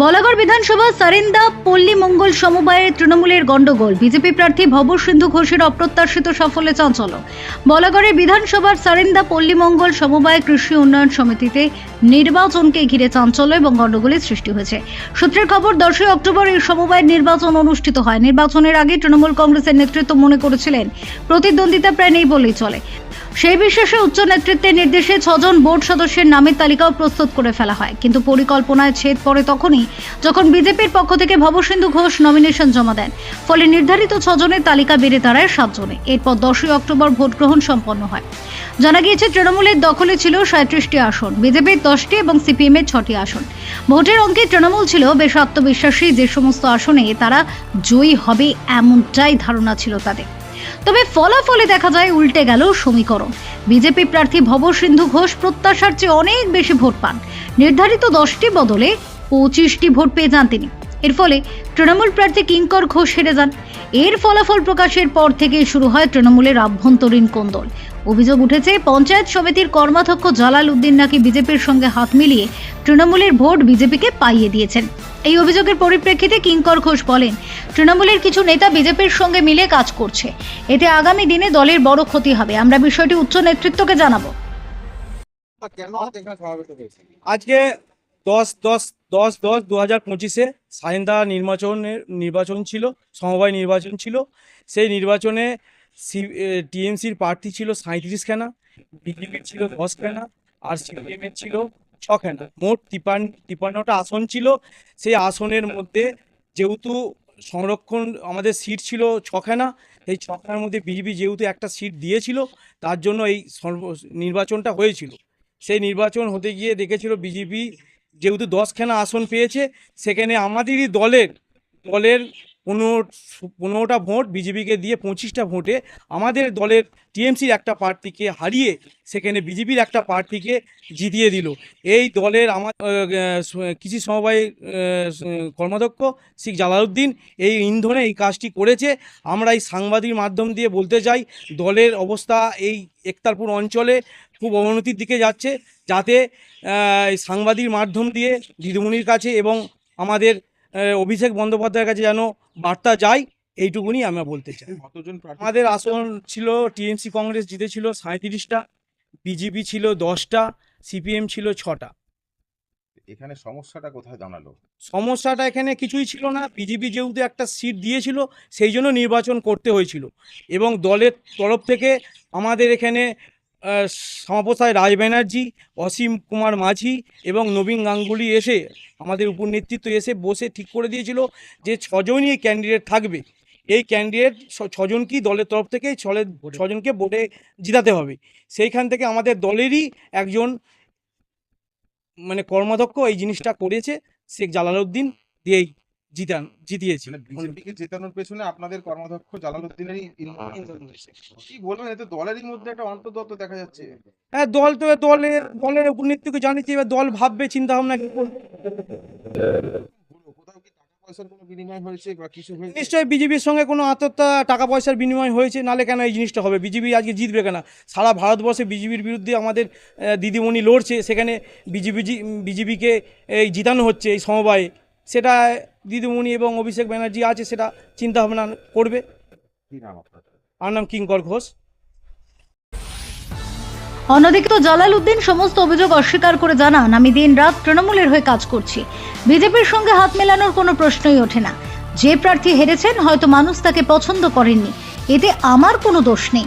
বলাগড় বিধানসভা সারিন্দা পল্লী মঙ্গল সমবায়ের তৃণমূলের গন্ডগোল বিজেপি প্রার্থী ভব সিন্ধু ঘোষের অপ্রত্যাশিত সাফল্যে চাঞ্চল্য। বলাগড়ের বিধানসভার সারিন্দা পল্লী মঙ্গল সমবায় কৃষি উন্নয়ন সমিতিতে নির্বাচনকে ঘিরে চাঞ্চল্য এবং গন্ডগোলের সৃষ্টি হয়েছে। সূত্রের খবর, দশই অক্টোবর এই সমবায়ের নির্বাচন অনুষ্ঠিত হয়। নির্বাচনের আগে তৃণমূল কংগ্রেসের নেতৃত্ব মনে করেছিলেন, প্রতিদ্বন্দ্বিতা প্রায় নেই বলেই চলে। সেই বিশ্বাসে উচ্চ নেতৃত্বের নির্দেশে ছজন বোর্ড সদস্যের নামের তালিকাও প্রস্তুত করে ফেলা হয়। কিন্তু পরিকল্পনায় ছেদ পড়ে তখনই যখন বিজেপির পক্ষ থেকে ভবসিন্ধু ঘোষ নমিনেশন জমা দেন। ফলে নির্ধারিত ছজনের তালিকা বেড়ে দাঁড়ায় সাতজনে এরপর দশই অক্টোবর ভোট গ্রহণ সম্পন্ন হয়। জানা গিয়েছে, তৃণমূলের দখলে ছিল সাঁত্রিশটি আসন, বিজেপির দশটি এবং সিপিএম এর ছটি আসন। ভোটের অঙ্কে তৃণমূল ছিল বেশ আত্মবিশ্বাসী, যে সমস্ত আসনে তারা জয়ী হবে এমনটাই ধারণা ছিল তাদের। তবে ফলাফলে দেখা যায় উল্টে গেল সমীকরণ। বিজেপি প্রার্থী ভব সিন্ধু ঘোষ প্রত্যাশার চেয়ে অনেক বেশি ভোট পান। নির্ধারিত দশটি বদলে পঁচিশটি ভোট পেয়ে যান তিনি। এর ফলে তৃণমূল প্রার্থী কিঙ্কর ঘোষ হেরে যান। এর ফলাফল প্রকাশের পর থেকে শুরু হয় তৃণমূলের আভ্যন্তরীণ কোন্দল। অভিযোগ উঠেছে, পঞ্চায়েত সমিতির কর্মাধ্যক্ষ জালাল উদ্দিন নাকি বিজেপির সঙ্গে হাত মিলিয়ে তৃণমূলের ভোট বিজেপিকে পাইয়ে দিয়েছেন। এই অভিযোগের পরিপ্রেক্ষিতে কিঙ্কর ঘোষ বলেন, তৃণমূলের কিছু নেতা বিজেপির সঙ্গে মিলে কাজ করছে। এতে আগামী দিনে দলের বড় ক্ষতি হবে। আমরা বিষয়টি উচ্চ নেতৃত্বকে জানাব। আজকে দশ দশ দশ দশ দু হাজার পঁচিশে সাইন্দা নির্বাচনের নির্বাচন ছিল, সমবায় নির্বাচন ছিল। সেই নির্বাচনে সি টিএমসির প্রার্থী ছিল সাঁত্রিশ খানা, বিজেপির ছিল দশ খানা, আর সিপিএমের ছিল ছখানা মোট তিপান তিপান্নটা আসন ছিল। সেই আসনের মধ্যে যেহেতু সংরক্ষণ আমাদের সিট ছিল ছখানা এই ছখানার মধ্যে বিজেপি যেহেতু একটা সিট দিয়েছিল, তার জন্য এই নির্বাচনটা হয়েছিল। সেই নির্বাচন হতে গিয়ে দেখেছিল বিজেপি যেহেতু দশখানা আসন পেয়েছে, সেখানে আমাদেরই দলের দলের পনেরো, পনেরোটা ভোট বিজেপিকে দিয়ে পঁচিশটা ভোটে আমাদের দলের টিএমসির একটা প্রার্থীকে হারিয়ে সেখানে বিজেপির একটা প্রার্থীকে জিতিয়ে দিল। এই দলের আমার কৃষি সমবায় কর্মাধ্যক্ষ শিখ জালালউদ্দিন এই ইন্ধনে এই কাজটি করেছে। আমরা এই সাংবাদিক মাধ্যম দিয়ে বলতে চাই, দলের অবস্থা এই একতারপুর অঞ্চলে খুব অবনতির দিকে যাচ্ছে। যাতে সাংবাদিক মাধ্যম দিয়ে দিদিমণির কাছে এবং আমাদের অভিষেক বন্দ্যোপাধ্যায়ের কাছে যেন বার্তা যায় এইটুকুনি আমরা বলতে চাই। কতজন আমাদের আসন ছিল টিএমসি কংগ্রেস জিতেছিল সাঁত্রিশটা বিজেপি ছিল দশটা সিপিএম ছিল ছটা। এখানে সমস্যাটা কোথায় জানালো সমস্যাটা এখানে কিছুই ছিল না। বিজেপি যেহেতু একটা সিট দিয়েছিল সেই জন্য নির্বাচন করতে হয়েছিল। এবং দলের তরফ থেকে আমাদের এখানে শ্যামাপ্রসাদ রাজ ব্যানার্জি, অসীম কুমার মাঝি এবং নবীন গাঙ্গুলি এসে আমাদের উপর নেতৃত্ব এসে বসে ঠিক করে দিয়েছিল যে ছজনই ক্যান্ডিডেট থাকবে। এই ক্যান্ডিডেট ছজনকেই দলের তরফ থেকে ছলে, ছজনকে ভোটে জিতাতে হবে। সেইখান থেকে আমাদের দলেরই একজন মানে কর্মাধ্যক্ষ এই জিনিসটা করেছে, শেখ জালালউদ্দিন দিয়েই জিতান জিতিয়েছি মানে বিজেপিকে জেতানোর পেছনে আপনাদের কর্মাধ্যক্ষ জালালউদ্দিনেরই কি বলবেন? এতে দলেরই মধ্যে একটা অন্তর্দত্ত দেখা যাচ্ছে। হ্যাঁ দল তো দলের দলের উপর নেতৃত্বকে জানিয়েছি এবার দল ভাববে চিন্তা ভাবনা কি করবে। টাকা পয়সার বিনিময় হয়েছে বা কিছু হয়েছে? নিশ্চয়ই বিজেপির সঙ্গে কোনো আত্মহত্যা টাকা পয়সার বিনিময় হয়েছে নালে কেন এই জিনিসটা হবে? বিজেপি আজকে জিতবে কেন? সারা ভারতবর্ষে বিজেপির বিরুদ্ধে আমাদের দিদিমণি লড়ছে সেখানে বিজেপি বিজেপিকে এই জিতানো হচ্ছে এই সমবায়ে। সেটা দিদিমণি এবং অভিষেক ব্যানার্জি আছে সেটা চিন্তা ভাবনা করবে আমার নাম কিঙ্কর ঘোষ। অন্যদিকে তো জালাল উদ্দিন সমস্ত অভিযোগ অস্বীকার করে জানান আমি দিন রাত তৃণমূলের হয়ে কাজ করছি। বিজেপির সঙ্গে হাত মেলানোর কোনো প্রশ্নই ওঠে না। যে প্রার্থী হেরেছেন হয়তো মানুষ তাকে পছন্দ করেননি। এতে আমার কোনো দোষ নেই।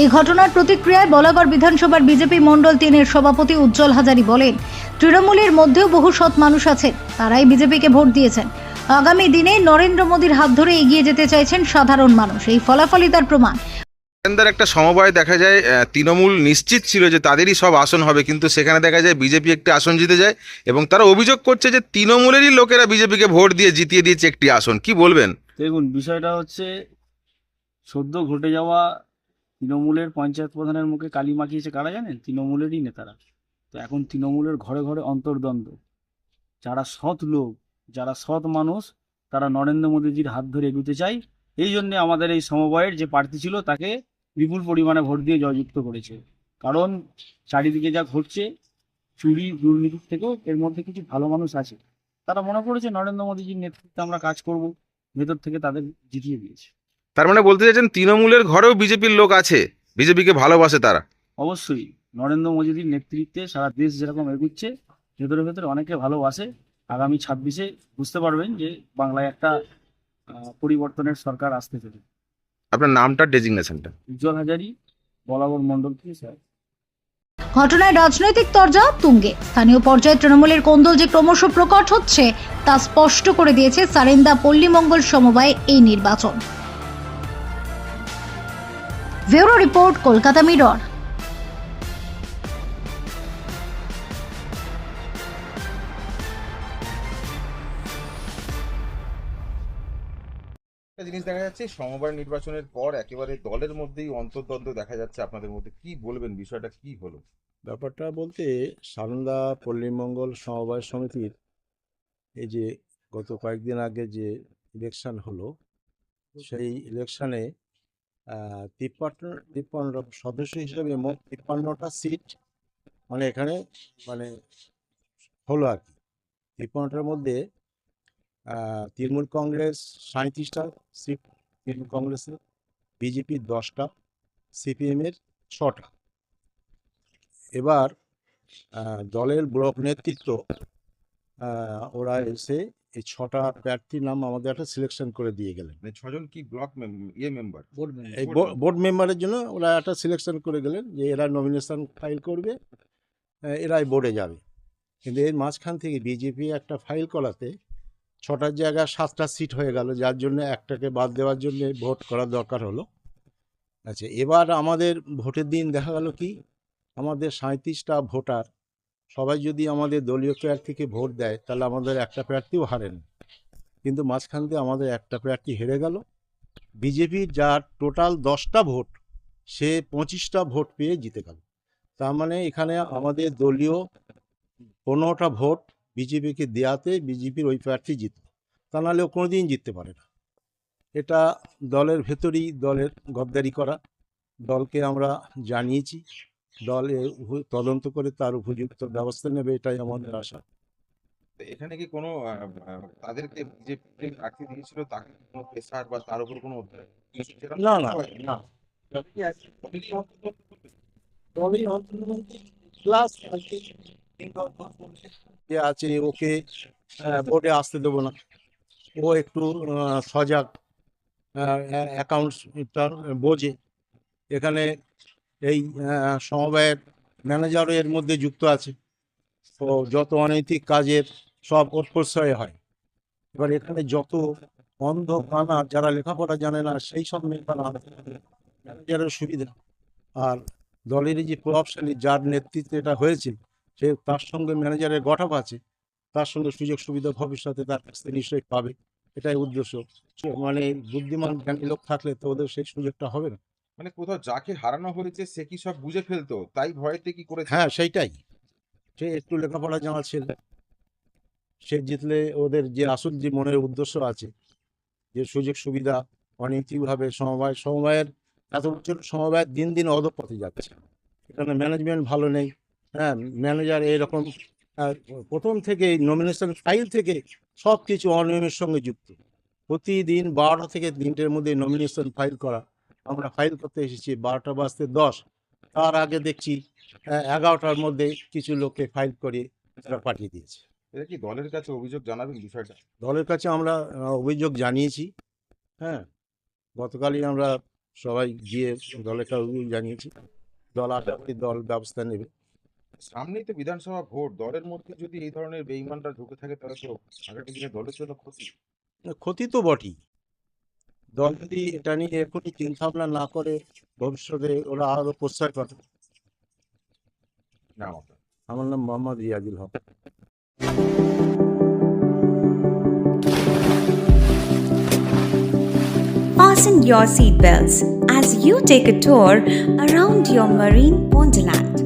এই ঘটনার প্রতিক্রিয়ায় বলাগড় বিধানসভার বিজেপি মণ্ডল তিনের সভাপতি উজ্জ্বল হাজারি বলেন তৃণমূলের মধ্যেও বহু সৎ মানুষ আছেন তারাই বিজেপিকে ভোট দিয়েছেন। আগামী দিনে নরেন্দ্র মোদীর হাত ধরে এগিয়ে যেতে চাইছেন সাধারণ মানুষ। এই ফলাফলই তার প্রমাণ। কেন্দ্রের একটা সমবায় দেখা যায় তৃণমূল নিশ্চিত ছিল যে তাদেরই সব আসন হবে কিন্তু সেখানে দেখা যায় বিজেপি একটি আসন জিতে যায় এবং তারা অভিযোগ করছে যে তৃণমূলেরই লোকেরা বিজেপিকে ভোট দিয়ে জিতিয়ে দিয়েছে একটি আসন। কি বলবেন? দেখুন বিষয়টা হচ্ছে সদ্য ঘটে যাওয়া তৃণমূলের পঞ্চায়েত প্রধানের মুখে কালি মাখিয়েছে কারা জানেন? তৃণমূলেরই নেতারা। তো তো এখন তৃণমূলের ঘরে ঘরে অন্তর্দ্বন্দ্ব। যারা সৎ লোক যারা সৎ মানুষ তারা নরেন্দ্র মোদীজির হাত ধরে এগুতে চায় এই জন্য আমাদের এই সমবায়ের যে প্রার্থী ছিল তাকে বিপুল পরিমাণে ভোট দিয়ে জয়যুক্ত করেছে। কারণ চারিদিকে যা ঘটছে চুরি দুর্নীতির থেকেও এর মধ্যে কিছু ভালো মানুষ আছে। তারা মনে করেছে নরেন্দ্র মোদীজির নেতৃত্বে আমরা কাজ করব ভেতর থেকে তাদের জিতিয়ে দিয়েছে। তার মানে বলতে চাইছেন তৃণমূলের ঘরেও বিজেপির লোক আছে বিজেপিকে ভালোবাসে তারা। অবশ্যই নরেন্দ্র মোদীর নেতৃত্বে সারা দেশ যেরকম এগুচ্ছে ভেতরে ভেতরে অনেকে ভালোবাসে। আগামী ছাব্বিশে বুঝতে পারবেন যে বাংলায় একটা পরিবর্তনের সরকার আসতে চলে আপনার নামটা ডেজিগনেশনটা? উজ্জ্বল হাজারি বলাবর মন্ডল থেকে স্যার। ঘটনায় রাজনৈতিক তরজা তুঙ্গে। স্থানীয় পর্যায়ে তৃণমূলের কোন্দল যে ক্রমশ প্রকট হচ্ছে তা স্পষ্ট করে দিয়েছে সারেন্দা পল্লীমঙ্গল সমবায় এই নির্বাচন। Bureau report Kolkata mirror. একটা জিনিস দেখা যাচ্ছে, সমবায় নির্বাচনের পর একেবারে দলের মধ্যেই অন্তর্দ্বন্দ্ব দেখা যাচ্ছে আপনাদের মধ্যে। কি বলবেন, বিষয়টা কি হলো? ব্যাপারটা বলতে সানন্দা পল্লীমঙ্গল সমবায় সমিতির এই যে গত কয়েকদিন আগে যে ইলেকশন হলো, সেই ইলেকশনে তিপ্পান্ন তিপ্পান্ন সদস্য হিসেবে মোট তিপ্পান্নটা সিট মানে এখানে মানে হলো আর কি। তিপ্পান্নটার মধ্যে তৃণমূল কংগ্রেস সাঁত্রিশটা সিট তৃণমূল কংগ্রেসের বিজেপির দশটা সিপিএমের ছটা। এবার দলের ব্লক নেতৃত্ব ওরা এসে এই ছটা প্রার্থীর নাম আমাদের একটা সিলেকশন করে দিয়ে গেলেন। মানে ছজন কি ব্লক ইয়ে মেম্বার এই বোর্ড মেম্বারের জন্য ওরা একটা সিলেকশন করে গেলেন যে এরা নমিনেশন ফাইল করবে এরাই বোর্ডে যাবে। কিন্তু এর মাঝখান থেকে বিজেপি একটা ফাইল করাতে ছটার জায়গায় সাতটা সিট হয়ে গেল, যার জন্য একটাকে বাদ দেওয়ার জন্য ভোট করার দরকার হলো। আচ্ছা এবার আমাদের ভোটের দিন দেখা গেল কি? আমাদের সাঁত্রিশটা ভোটার, সবাই যদি আমাদের দলীয় প্রার্থীকে ভোট দেয়, তাহলে আমাদের একটা প্রার্থীও হারেন কিন্তু মাঝখান দিয়ে আমাদের একটা প্রার্থী হেরে গেল। বিজেপির যার টোটাল দশটা ভোট, সে পঁচিশটা ভোট পেয়ে জিতে গেল। তার মানে এখানে আমাদের দলীয় পনেরোটা ভোট বিজেপিকে দেওয়াতে বিজেপির ওই প্রার্থী জিতল তা নাহলে ও কোনোদিন জিততে পারে না। এটা দলের ভেতরেই দলের গদ্দারি করা। দলকে আমরা জানিয়েছি। দল তদন্ত করে তার উপযুক্ত ব্যবস্থা নেবে এটাই আমাদের আশা। এখানে কি কোনো তাদেরকে যে প্রার্থী দিয়েছিল তাকে কোনো প্রেসার বা তার উপর কোনো না না? না। প্লাস আছে, ওকে ভোটে আসতে দেবো না। ও একটু সজাগ অ্যাকাউন্টসটা বোঝে। এখানে এই সমবায়ের ম্যানেজারও এর মধ্যে যুক্ত আছে। তো যত অনৈতিক কাজের সব ওর হয়। এবার এখানে যত অন্ধ কানা যারা লেখাপড়া জানে না, সেই সব মেম্বার ম্যানেজারের সুবিধা। আর দলের যে প্রভাবশালী যার নেতৃত্বে এটা হয়েছে সে তার সঙ্গে ম্যানেজারের গঠাপ আছে তার সঙ্গে সুযোগ সুবিধা ভবিষ্যতে তার কাছ থেকে নিশ্চয়ই পাবে। এটাই উদ্দেশ্য। মানে বুদ্ধিমান জ্ঞানী লোক থাকলে তো ওদের সেই সুযোগটা হবে না। মানে কোথাও যাকে হারানো হয়েছে সে কি সব বুঝে ফেলতো? তাই ভয়েতে কি করে হ্যাঁ সেইটাই। সে একটু লেখাপড়া জানা ছেলে। সে জিতলে ওদের যে আসল যে মনের উদ্দেশ্য আছে যে সুযোগ সুবিধা অনৈতিকভাবে সমবায় সমবায়ের এত বছর সমবায় দিন দিন অধপথে যাচ্ছে। এখানে ম্যানেজমেন্ট ভালো নেই। হ্যাঁ ম্যানেজার এরকম প্রথম থেকে নমিনেশন ফাইল থেকে সব কিছু অনিয়মের সঙ্গে যুক্ত। প্রতিদিন বারোটা থেকে তিনটের মধ্যে নমিনেশন ফাইল করা। আমরা ফাইল করতে এসেছি বারোটা বাজতে দশ। তার আগে দেখছি এগারোটার মধ্যে কিছু লোককে ফাইল করে তারা পাঠিয়ে দিয়েছে। এটা কি দলের কাছে অভিযোগ জানাবেন বিষয়টা? দলের কাছে আমরা অভিযোগ জানিয়েছি। হ্যাঁ গতকালই আমরা সবাই গিয়ে দলের কাছে অভিযোগ জানিয়েছি। দল আশা করি দল ব্যবস্থা নেবে। সামনেই তো বিধানসভা ভোট দলের মধ্যে যদি এই ধরনের বেইমানরা ঢুকে থাকে তাহলে তো আগামী দিনে দলের জন্য ক্ষতি। ক্ষতি তো বটেই। দল যদি এটা নিয়ে এখনই চিন্তা ভাবনা না করে ভবিষ্যতে ওরা আরও প্রশ্রয় পাবে। আমার নাম মোহাম্মদ রিয়াজুল হক। Fasten your seatbelts as you take a tour around your marine wonderland.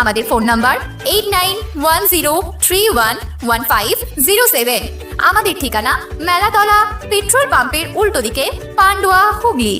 আমাদের phone number eight nine one zero three one one five zero seven আমাদের ঠিকানা মেলাতলা, পেট্রোল পাম্পের উল্টো দিকে, পান্ডুয়া, হুগলি।